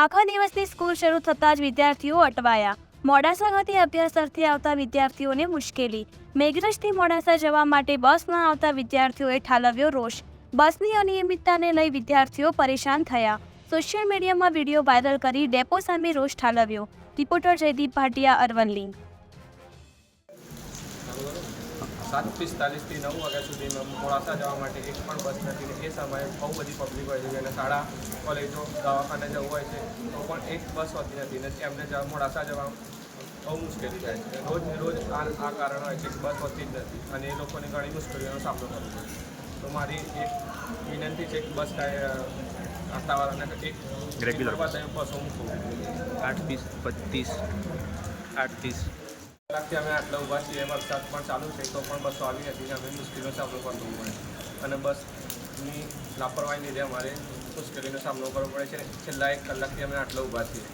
આખા દિવસની સ્કૂલ શરૂ થતાં જ વિદ્યાર્થીઓ અટવાયા. મોડાસા ખાતે અભ્યાસ આવતા વિદ્યાર્થીઓને મુશ્કેલી. મેઘરજથી મોડાસા જવા માટે બસ ન આવતા વિદ્યાર્થીઓએ ઠાલવ્યો રોષ. બસની અનિયમિતતાને લઈ વિદ્યાર્થીઓ પરેશાન થયા. સોશિયલ મીડિયામાં વીડિયો વાયરલ કરી ડેપો સામે રોષ ઠાલવ્યો. રિપોર્ટર જયદીપ ભાટિયા, અરવલ્લી. સાત પિસ્તાલીસથી નવ વાગ્યા સુધીમાં મોડાસા જવા માટે એક પણ બસ નથી ને એ સમયે બહુ બધી પબ્લિક હોય છે જેને શાળા કોલેજો દવાખાને જવું હોય છે તો પણ એક બસ હોતી નથી ને એમને જવા મોડાસા જવા બહુ મુશ્કેલી થાય છે. રોજ રોજ આ આ કારણ હોય છે કે બસ હોતી જ નથી અને એ લોકોને ઘણી મુશ્કેલીઓનો સામનો કરવો પડે તો મારી એક વિનંતી છે કે બસ આસ્તાવાળાને એક રેગ્યુલર બસ. મૂકવું. આઠ વીસ પચીસ આઠ ત્રીસ કલાકથી અમે આટલા ઊભા છીએ, વરસાદ પણ ચાલુ છે, તો પણ બસો આવી હતી અમે મુશ્કેલીનો સામનો કરવો પડે. અને બસની લાપરવાહી લીધે અમારે મુશ્કેલીનો સામનો કરવો પડે છે. છેલ્લા એક કલાકથી અમે આટલા ઊભા છીએ.